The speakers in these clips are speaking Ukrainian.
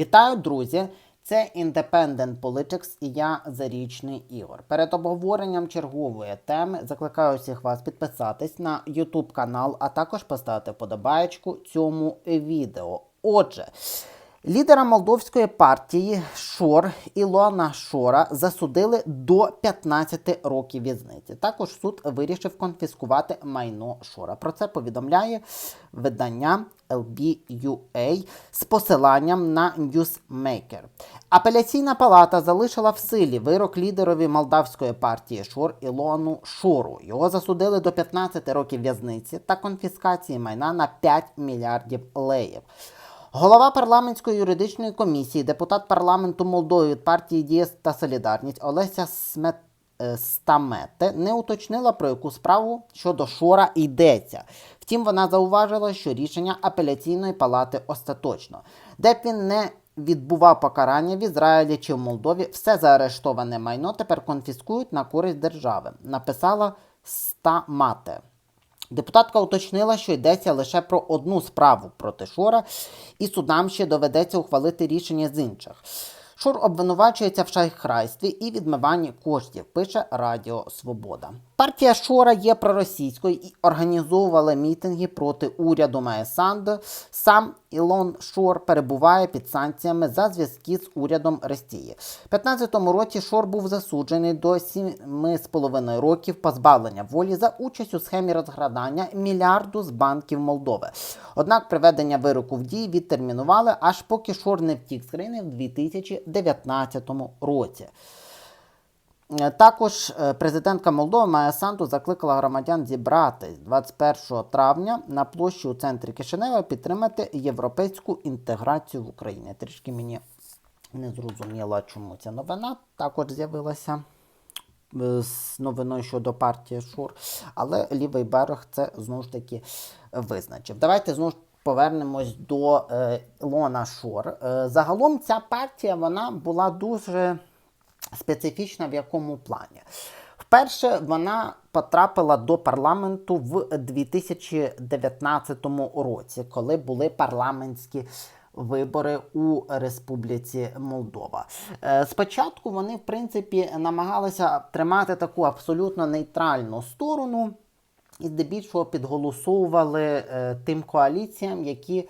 Вітаю, друзі! Це Independent Politics і я Зарічний Ігор. Перед обговоренням чергової теми закликаю всіх вас підписатись на YouTube канал, а також поставити вподобаєчку цьому відео. Отже, лідера молдовської партії Шор Ілона Шора засудили до 15 років в'язниці. Також суд вирішив конфіскувати майно Шора. Про це повідомляє видання LBUA з посиланням на Newsmaker. Апеляційна палата залишила в силі вирок лідерові молдавської партії Шор Ілону Шору. Його засудили до 15 років в'язниці та конфіскації майна на 5 мільярдів леїв. Голова парламентської юридичної комісії, депутат парламенту Молдови від партії Дієс та Солідарність Олеся Смет. е, Стамете не уточнила про яку справу щодо Шора йдеться. Втім, вона зауважила, що рішення апеляційної палати остаточно, де б він не відбував покарання в Ізраїлі чи в Молдові, все заарештоване майно тепер конфіскують на користь держави. Написала Стамате. Депутатка уточнила, що йдеться лише про одну справу проти Шора, і судам ще доведеться ухвалити рішення з інших. Шур обвинувачується в шахрайстві і відмиванні коштів, пише Радіо Свобода. Партія Шора є проросійською і організовувала мітинги проти уряду Маєсанду. Сам Ілон Шор перебуває під санкціями за зв'язки з урядом Росії. У 15-му році Шор був засуджений до 7,5 років позбавлення волі за участь у схемі розградання мільярду з банків Молдови. Однак приведення вироку в дії відтермінували, аж поки Шор не втік з країни в 2019 році. Е, Також е, президентка Молдови Майя Санду закликала громадян зібратись 21 травня на площі у центрі Кишинева підтримати європейську інтеграцію в Україні. Трішки мені не зрозуміло, чому ця новина також з'явилася е, з новиною щодо партії Шур, але лівий берег це знову ж таки визначив. Давайте знову ж повернемось до е, Ілона Шур. Е, загалом ця партія вона була дуже специфічна в якому плані. Вперше вона потрапила до парламенту в 2019 році, коли були парламентські вибори у Республіці Молдова. Е, Спочатку вони, в принципі, намагалися тримати таку абсолютно нейтральну сторону і здебільшого підголосовували е, тим коаліціям, які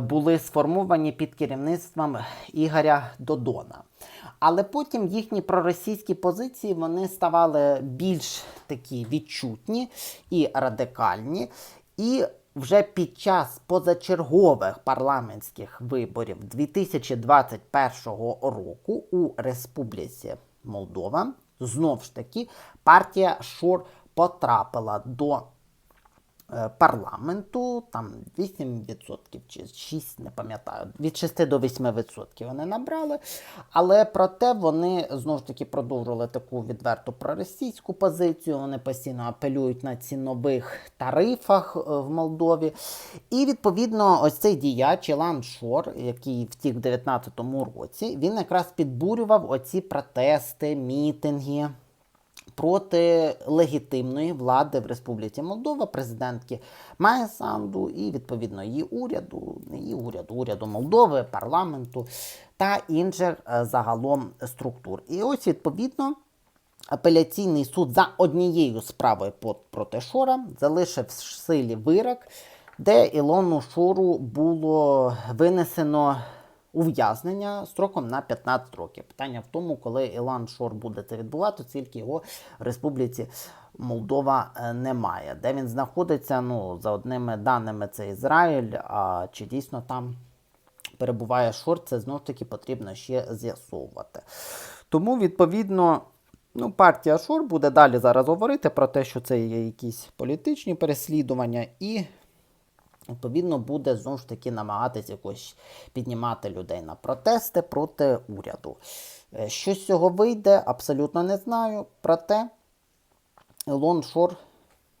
були сформовані під керівництвом Ігоря Додона. Але потім їхні проросійські позиції вони ставали більш такі відчутні і радикальні. І вже під час позачергових парламентських виборів 2021 року у Республіці Молдова знов ж таки партія Шор потрапила до е, парламенту, там 8% чи 6, не пам'ятаю, від 6 до 8% вони набрали. Але проте вони знову ж таки продовжували таку відверту проросійську позицію. Вони постійно апелюють на цінових тарифах е, в Молдові. І відповідно, ось цей діяч Ілан Шор, який втік в 2019 році, він якраз підбурював оці протести, мітинги проти легітимної влади в Республіці Молдова, президентки Майя Санду і відповідно її уряду, її уряду, уряду Молдови, парламенту та інших е, загалом структур. І ось відповідно. Апеляційний суд за однією справою проти Шора залишив в силі вирок, де Ілону Шору було винесено ув'язнення строком на 15 років. Питання в тому, коли Ілан Шор буде це відбувати, оскільки його в Республіці Молдова е, немає. Де він знаходиться, ну, за одними даними, це Ізраїль, а чи дійсно там перебуває Шор, це знов таки потрібно ще з'ясовувати. Тому, відповідно, ну, партія Шор буде далі зараз говорити про те, що це є якісь політичні переслідування, і, відповідно, буде знову ж таки намагатися якось піднімати людей на протести проти уряду. Е, Що з цього вийде, абсолютно не знаю. Проте Ілон Шор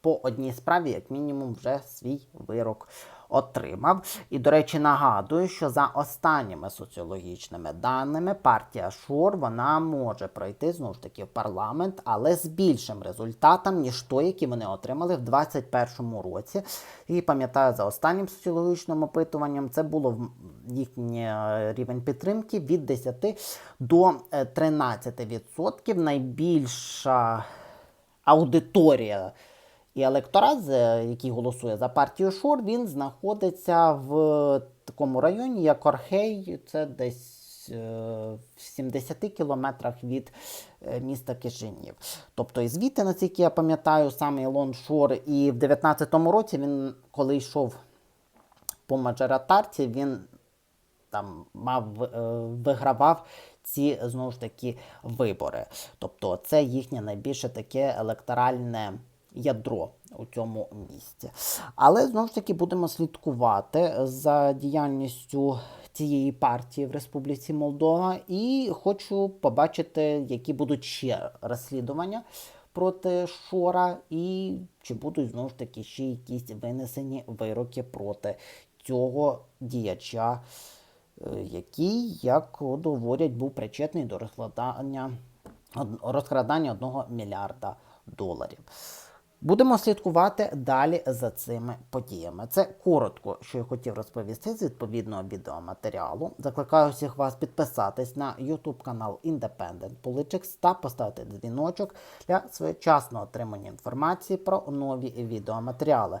по одній справі, як мінімум, вже свій вирок отримав. І, до речі, нагадую, що за останніми соціологічними даними партія Шор вона може пройти знову ж таки в парламент, але з більшим результатом, ніж той, який вони отримали в 2021 році. І пам'ятаю, за останнім соціологічним опитуванням це було їхній е, рівень підтримки від 10 до е, 13%. Найбільша аудиторія і електорат, який голосує за партію Шор, він знаходиться в такому районі, як Орхей, це десь е, в 70 кілометрах від е, міста Кишинів. Тобто, і звідти, наскільки я пам'ятаю, саме Ілон Шор, і в 19-му році він, коли йшов по мажоритарці, він там мав е, вигравав ці знову ж таки вибори. Тобто це їхнє найбільше таке електоральне ядро у цьому місці. Але знову ж таки будемо слідкувати за діяльністю цієї партії в Республіці Молдова і хочу побачити, які будуть ще розслідування проти Шора, і чи будуть знову ж таки ще якісь винесені вироки проти цього діяча, е, який, як говорять, був причетний до розкладання розкрадання одного мільярда доларів. Будемо слідкувати далі за цими подіями. Це коротко, що я хотів розповісти з відповідного відеоматеріалу. Закликаю всіх вас підписатись на YouTube канал Independent Politics та поставити дзвіночок для своєчасного отримання інформації про нові відеоматеріали.